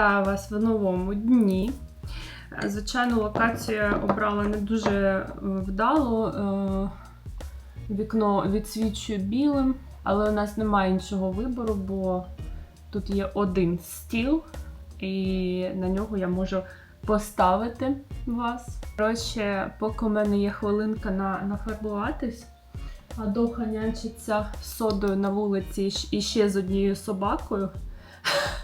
Вітаю вас в новому дні. Е, Звичайно, локацію обрала не дуже е, вдало. Е, Вікно відсвічує білим, але у нас немає іншого вибору, бо тут є один стіл, і на нього я можу поставити вас. Коротше, поки у мене є хвилинка на нафарбуватись, а Доха нянчиться содою на вулиці і ще з однією собакою.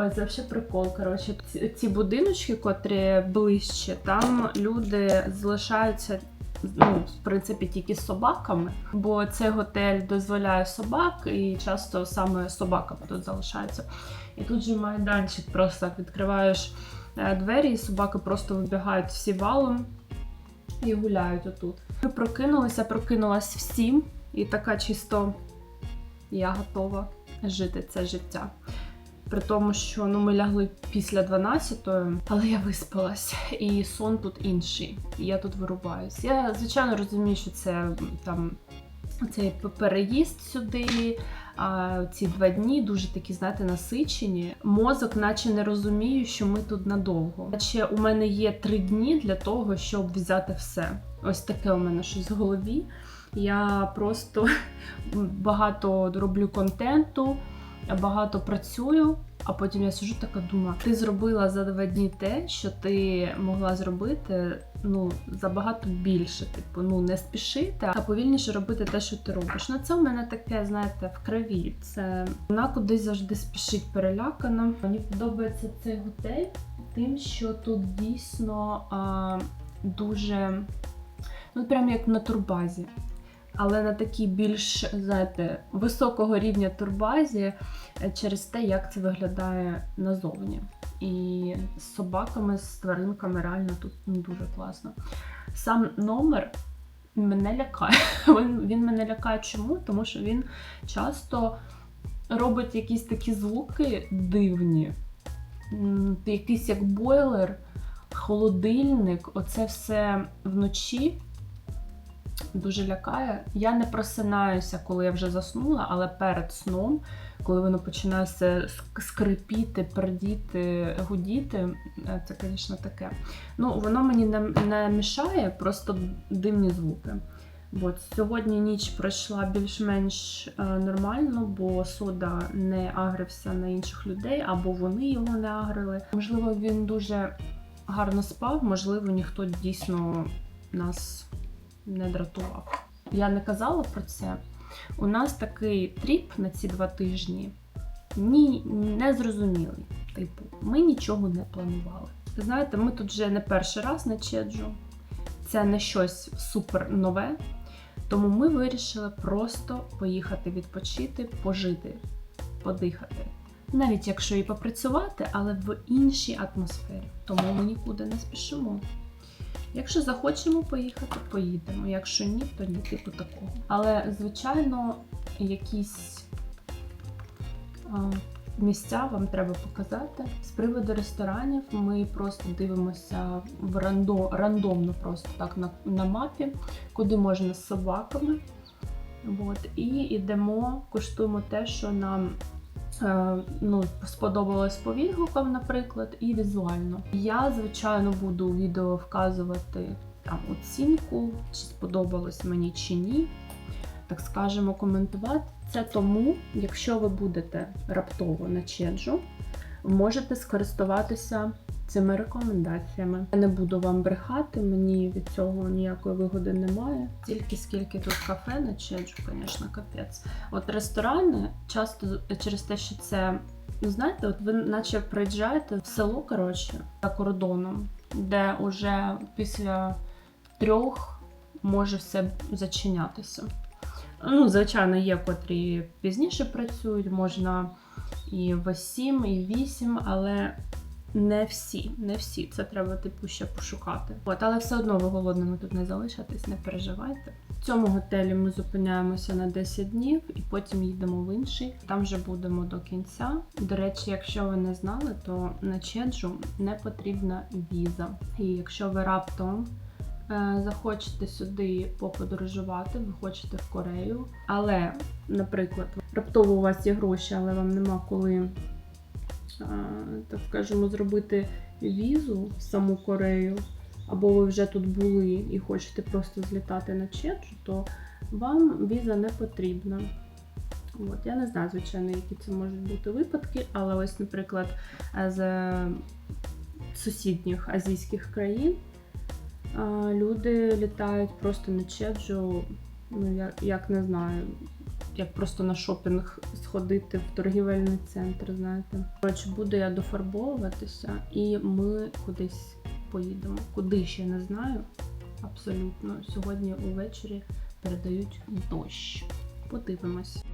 Ой, це взагалі прикол. Коротше, ці, будиночки, котрі ближче, там люди залишаються. Ну, в принципі, тільки з собаками, бо цей готель дозволяє собак, і часто саме собаками тут залишаються. І тут же майданчик просто відкриваєш е, двері, і собаки просто вибігають всі валом і гуляють отут. Ми прокинулися, прокинулась всім, і така чисто я готова жити це життя. При тому, що ну, ми лягли після 12-ї, але я виспалась, і сон тут інший. І я тут вирубаюсь. Я, звичайно, розумію, що це там цей переїзд сюди. А ці два дні дуже такі, знаєте, насичені. Мозок, наче не розуміє, що ми тут надовго. Наче у мене є три дні для того, щоб взяти все. Ось таке у мене щось в голові. Я просто багато роблю контенту, багато працюю, а потім я сижу така думаю, ти зробила за два дні те, що ти могла зробити ну, забагато більше. Типу, ну не спішити, а повільніше робити те, що ти робиш. Ну це в мене таке, знаєте, в крові. Це вона кудись завжди спішить перелякана. Мені подобається цей готель тим, що тут дійсно а, дуже, ну прям як на турбазі але на такій більш, знаєте, високого рівня турбазі е, через те, як це виглядає назовні. І з собаками, з тваринками реально тут ну, дуже класно. Сам номер мене лякає. Він, він мене лякає чому? Тому що він часто робить якісь такі звуки дивні. Якийсь як бойлер, холодильник, оце все вночі дуже лякає. Я не просинаюся, коли я вже заснула, але перед сном, коли воно починає скрипіти, пердіти, гудіти, е, це, звісно, таке. Ну, воно мені не, не мішає, просто дивні звуки. От сьогодні ніч пройшла більш-менш е, нормально, бо сода не агрився на інших людей, або вони його не агрили. Можливо, він дуже гарно спав, можливо, ніхто дійсно нас не дратував. Я не казала про це. У нас такий тріп на ці два тижні ні, не зрозумілий. Типу, ми нічого не планували. Знаєте, ми тут вже не перший раз на Чеджу. Це не щось супер нове. Тому ми вирішили просто поїхати відпочити, пожити, подихати. Навіть якщо і попрацювати, але в іншій атмосфері. Тому ми нікуди не спішимо. Якщо захочемо поїхати, поїдемо. Якщо ні, то ні, типу такого. Але, звичайно, якісь а, місця вам треба показати. З приводу ресторанів ми просто дивимося в рандо, рандомно, просто так на, на мапі, куди можна з собаками. От, і йдемо, куштуємо те, що нам ну, сподобалось по відгукам, наприклад, і візуально. Я, звичайно, буду відео вказувати там оцінку, чи сподобалось мені чи ні. Так скажемо, коментувати це тому, якщо ви будете раптово на чеджу, можете скористуватися цими рекомендаціями. Я не буду вам брехати, мені від цього ніякої вигоди немає. Тільки скільки тут кафе на чеджу, звісно, капець. От ресторани часто через те, що це, ну знаєте, от ви наче приїжджаєте в село, коротше, за кордоном, де уже після трьох може все зачинятися. Ну, звичайно, є котрі пізніше працюють, можна і в 7, і в 8, але не всі, не всі. Це треба типу ще пошукати. От, але все одно ви голодними тут не залишитесь, не переживайте. В цьому готелі ми зупиняємося на 10 днів і потім їдемо в інший. Там вже будемо до кінця. До речі, якщо ви не знали, то на Чеджу не потрібна віза. І якщо ви раптом е, захочете сюди поподорожувати, ви хочете в Корею, але, наприклад, раптово у вас є гроші, але вам нема коли так скажемо, зробити візу в саму Корею, або ви вже тут були і хочете просто злітати на Чеджу, то вам віза не потрібна. От, я не знаю, звичайно, які це можуть бути випадки, але ось, наприклад, е, з сусідніх азійських країн люди літають просто на Чеджу, ну як не знаю, як просто на шопінг сходити в торгівельний центр, знаєте. Коротше, буду я дофарбовуватися, і ми кудись поїдемо. Куди ще не знаю. Абсолютно. Сьогодні увечері передають дощ. Подивимось.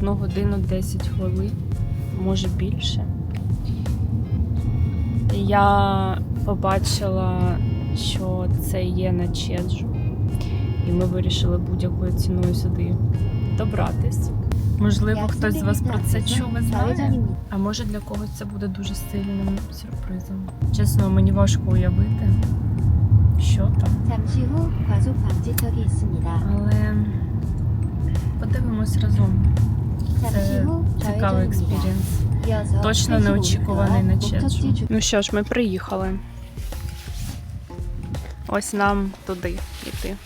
Одну годину 10 хвилин, може більше. Я побачила, що це є на Чеджу, і ми вирішили будь-якою ціною сюди добратись. Можливо, хтось з вас про це чув і знає, а може для когось це буде дуже сильним сюрпризом. Чесно, мені важко уявити, що там. Але подивимось разом. Це цікавий експірієнс. Точно неочікуваний на Чечу. Ну що ж, ми приїхали. Ось нам туди йти.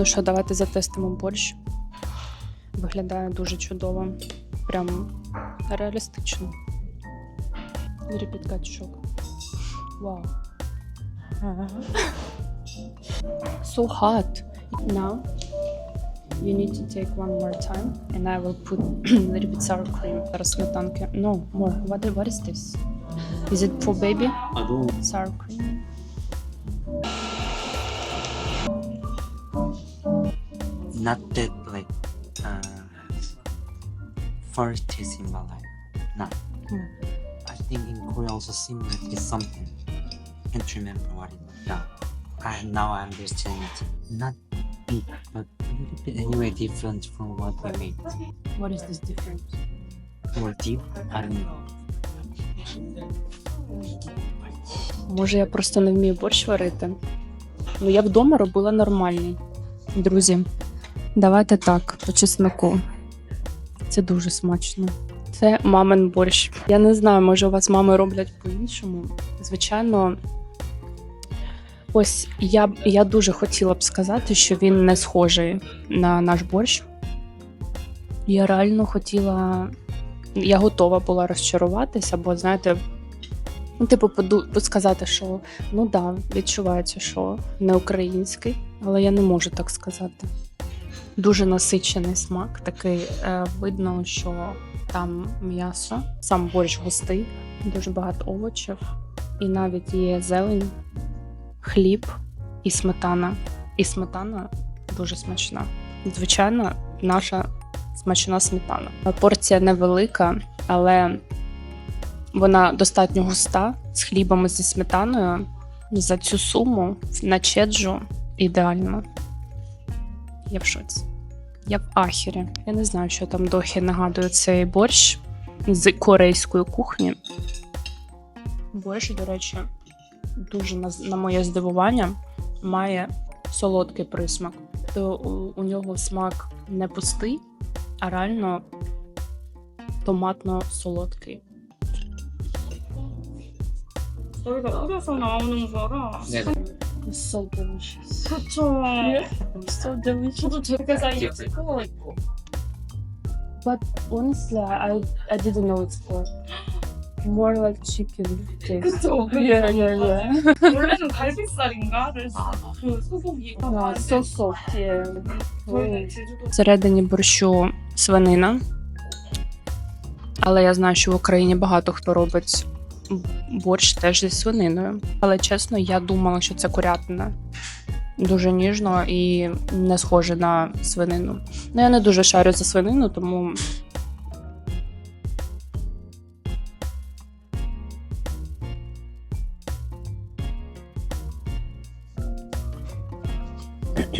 Ну що, давайте затестимо борщ. Виглядає дуже чудово. Прям реалістично. Репіт качок. Вау. So hot. Now you need to take one more time and I will put a little bit sour cream. Зараз сметанки. No, more. What, what is this? Is it for baby? I don't Sour cream. Not that like uh first taste in my life. Not. Hmm. I think in Korea also similar is something. Can't remember what it is. Yeah. I now I understand it. Not big, but a little bit anyway different from what we made. What is this difference? More deep. I don't know. Може, я просто не вмію борщ варити. Ну, я вдома робила нормальний. Друзі, давайте так, по чесноку. Це дуже смачно. Це мамин борщ. Я не знаю, може, у вас мами роблять по-іншому. Звичайно, ось я, я дуже хотіла б сказати, що він не схожий на наш борщ. Я реально хотіла. Я готова була розчаруватися, бо, знаєте, ну, типу, сказати, що ну да, відчувається, що не український, але я не можу так сказати. Дуже насичений смак, такий е, видно, що там м'ясо, сам борщ густий, дуже багато овочів, і навіть є зелень, хліб і сметана. І сметана дуже смачна. Звичайно, наша смачна сметана. Порція невелика, але Вона достатньо густа з хлібом і зі сметаною. За цю суму на чеджу ідеально. Я в шоці. Я в ахері. Я не знаю, що там дохі нагадує цей борщ з корейської кухні. Борщ, до речі, дуже на, на моє здивування, має солодкий присмак. То у, у нього смак не пустий, а реально томатно-солодкий. 여기다 뿌려서 나오는 거라. 네. So delicious. 그쵸. So delicious. 저도 되게 사이즈 찍고 있고. But honestly, I I didn't know it's pork. More like chicken. taste. 그쵸. Yeah, yeah, yeah. 원래는 갈비살인가? 그래서 그 소고기. Ah, so soft, yeah. 저희는 제주도 Всередині борщу свинина. Але я знаю, що в Україні багато хто робить борщ теж зі свининою. Але чесно, я думала, що це курятина. Дуже ніжно і не схоже на свинину. Ну, я не дуже шарю за свинину, тому.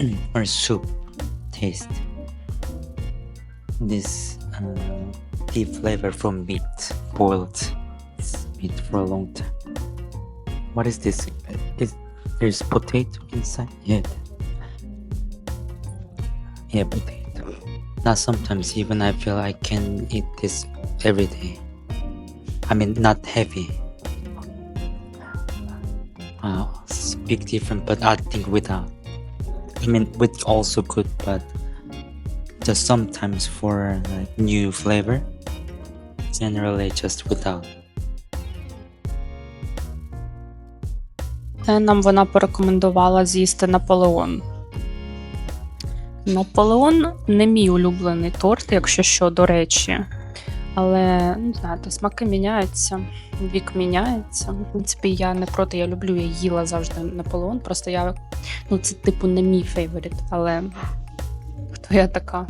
or soup taste. This uh, deep flavor from meat, boiled meat for a long time. What is this? Is there's potato inside? Yeah. Yeah, potato. Now sometimes even I feel I can eat this every day. I mean, not heavy. Uh, a big difference, but I think without. I mean, with also good, but just sometimes for like new flavor. Generally, just without. Нам вона порекомендувала з'їсти Наполеон. Наполеон не мій улюблений торт, якщо що, до речі. Але ну, знаєте, смаки міняються, вік міняється. В принципі, я не проти, я люблю, я їла завжди Наполеон. Просто я ну, це типу не мій фейворит, але хто я така?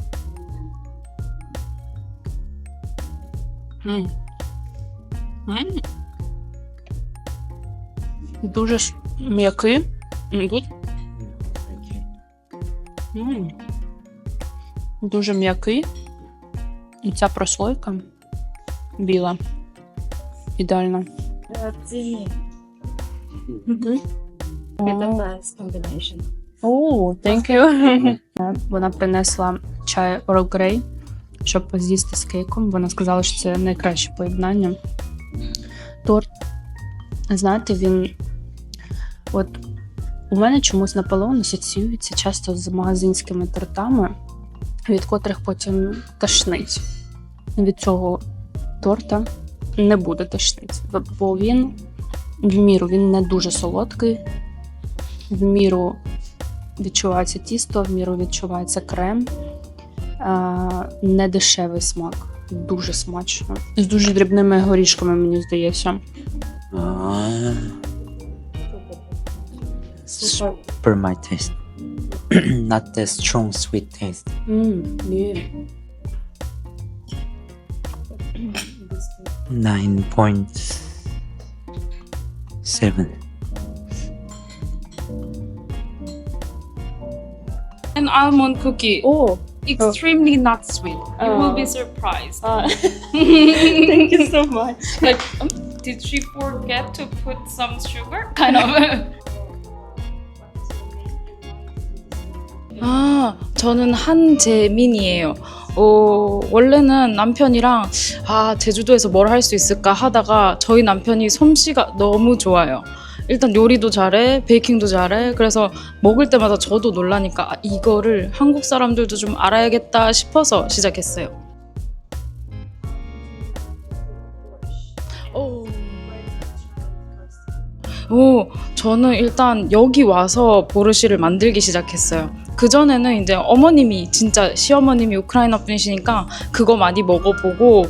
М. М. Дуже ж м'який. М, М. Дуже м'який. І ця прослойка біла. Ідеально. 찐이. О, thank you. Вона принесла чай Earl Grey, щоб з'їсти з кейком. Вона сказала, що це найкраще поєднання. Торт, знаєте, він. От у мене чомусь Наполеон асоціюється часто з магазинськими тортами, від котрих потім тошнить. Від цього торта не буде тошнить, бо він в міру він не дуже солодкий, в міру відчувається тісто, в міру відчувається крем. Не дешевий смак, дуже смачно. З дуже дрібними горішками, мені здається. Super my taste. Not the strong sweet taste. Mm, yeah. Nine point seven. An almond cookie. Oh, Extremely not sweet. You will be Oh. surprised. uh, thank you so much. like, um, did she forget to put some sugar? Kind of. 아, 저는 한재민이에요. 어, 원래는 남편이랑 아, 제주도에서 뭘 할 수 있을까 하다가 저희 남편이 솜씨가 너무 좋아요. 일단 요리도 잘해, 베이킹도 잘해. 그래서 먹을 때마다 저도 놀라니까 아, 이거를 한국 사람들도 좀 알아야겠다 싶어서 시작했어요. 오. 오, 저는 일단 여기 와서 보르시를 만들기 시작했어요. 그 전에는 이제 어머님이 진짜 시어머님이 우크라이나 분이시니까 그거 많이 먹어보고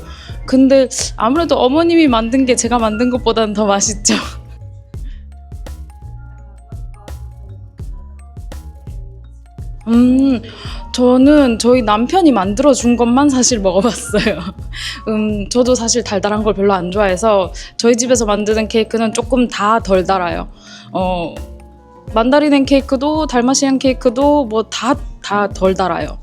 근데 아무래도 어머님이 만든 게 제가 만든 것보다는 더 맛있죠. 음, 저는 저희 남편이 만들어 준 것만 사실 먹어봤어요. 음, 저도 사실 달달한 걸 별로 안 좋아해서 저희 집에서 만드는 케이크는 조금 다 덜 달아요. 어, 만다리넨 케이크도 달마시안 케이크도 뭐 다 다 덜 달아요.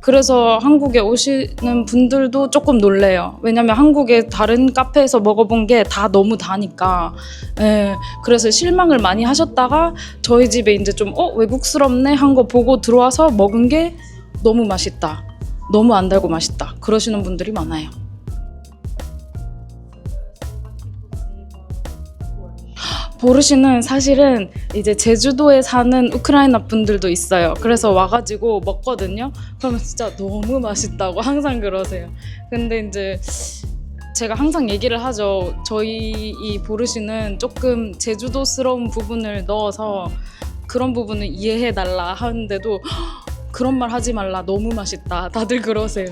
그래서 한국에 오시는 분들도 조금 놀래요. 왜냐면 한국의 다른 카페에서 먹어본 게 다 너무 다니까. 예, 그래서 실망을 많이 하셨다가 저희 집에 이제 좀, 어, 외국스럽네? 한 거 보고 들어와서 먹은 게 너무 맛있다. 너무 안 달고 맛있다. 그러시는 분들이 많아요. 보르시는 사실은 이제 제주도에 사는 우크라이나 분들도 있어요. 그래서 와가지고 먹거든요. 그러면 진짜 너무 맛있다고 항상 그러세요. 근데 이제 제가 항상 얘기를 하죠. 저희 이 보르시는 조금 제주도스러운 부분을 넣어서 그런 부분을 이해해 달라 하는데도 그런 말 하지 말라. 너무 맛있다. 다들 그러세요.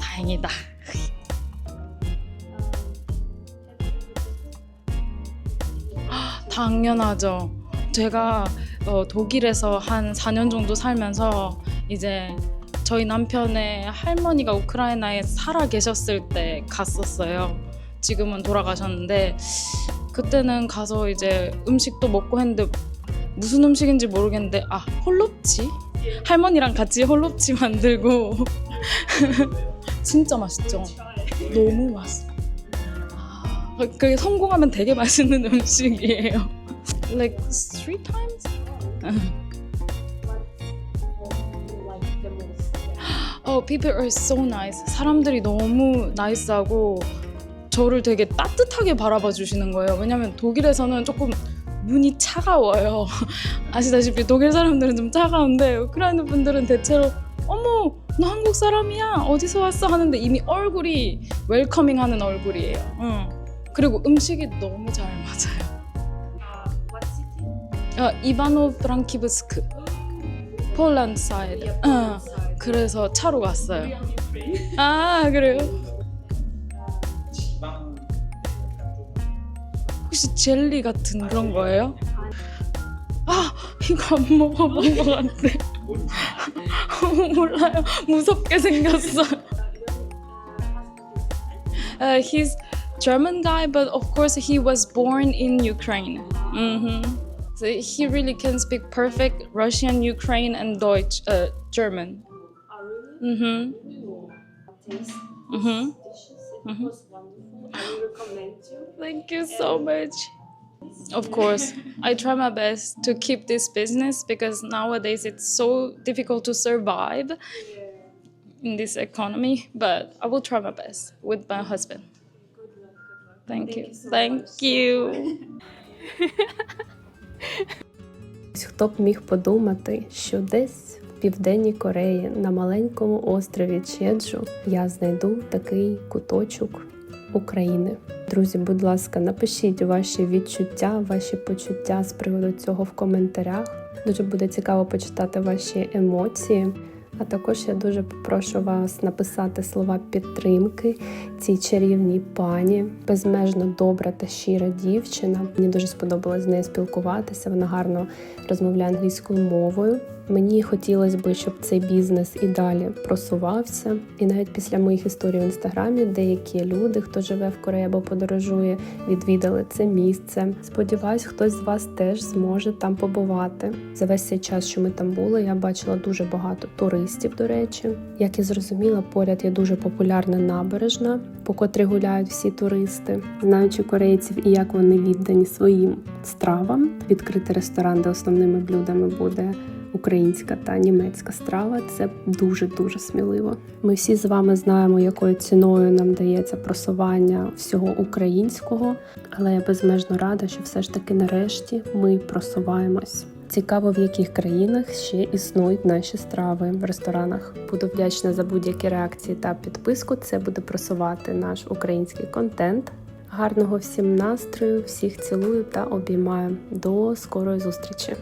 다행이다. 당연하죠. 제가 어, 독일에서 한 4년 정도 살면서 이제 저희 남편의 할머니가 우크라이나에 살아 계셨을 때 갔었어요. 지금은 돌아가셨는데 그때는 가서 이제 음식도 먹고 했는데 무슨 음식인지 모르겠는데 아 홀롭지 할머니랑 같이 홀롭지 만들고 진짜 맛있죠. 너무 맛있어. 아, 그게 성공하면 되게 맛있는 음식이에요. Like three times? Oh, people are so nice. 사람들이 너무 나이스하고 저를 되게 따뜻하게 바라봐 주시는 거예요. 왜냐면 독일에서는 조금 문이 차가워요. 아시다시피 독일 사람들은 좀 차가운데 우크라이나 분들은 대체로 어머 너 한국 사람이야 어디서 왔어 하는데 이미 얼굴이 웰커밍 하는 얼굴이에요. 응. 그리고 음식이 너무 잘 맞아요. 아, 이바노 브랑 키브스크 폴란드 사이드. 응. 그래서 차로 갔어요. 아 그래요? 혹시 젤리 같은 그런 거예요? 아 이거 안 먹어본 것 같아. 몰라요. 무섭게 생겼어. Uh, he's German guy, but of course he was born in Ukraine. hmm So he really can speak perfect Russian, Ukraine, and Deutsch, uh, German. Mm-hmm. Mm-hmm. Mhm. Thank you so much. Of course, I try my best to keep this business because nowadays it's so difficult to survive in this economy. But I will try my best with my husband. Thank you. Thank you. Хто б міг подумати, що десь в південній Кореї на маленькому острові Чеджу я знайду такий куточок України. Друзі, будь ласка, напишіть ваші відчуття, ваші почуття з приводу цього в коментарях. Дуже буде цікаво почитати ваші емоції. А також я дуже попрошу вас написати слова підтримки цій чарівній пані, безмежно добра та щира дівчина. Мені дуже сподобалось з нею спілкуватися. Вона гарно розмовляє англійською мовою. Мені хотілося б, щоб цей бізнес і далі просувався. І навіть після моїх історій в інстаграмі деякі люди, хто живе в Кореї або подорожує, відвідали це місце. Сподіваюсь, хтось з вас теж зможе там побувати. За весь цей час, що ми там були, я бачила дуже багато туристів. До речі, як і зрозуміла, поряд є дуже популярна набережна, по котрій гуляють всі туристи. Знаючи корейців і як вони віддані своїм стравам, відкритий ресторан, де основними блюдами буде українська та німецька страва. Це дуже дуже сміливо. Ми всі з вами знаємо, якою ціною нам дається просування всього українського, але я безмежно рада, що все ж таки нарешті ми просуваємось. Цікаво, в яких країнах ще існують наші страви в ресторанах. Буду вдячна за будь-які реакції та підписку. Це буде просувати наш український контент. Гарного всім настрою, всіх цілую та обіймаю. До скорої зустрічі!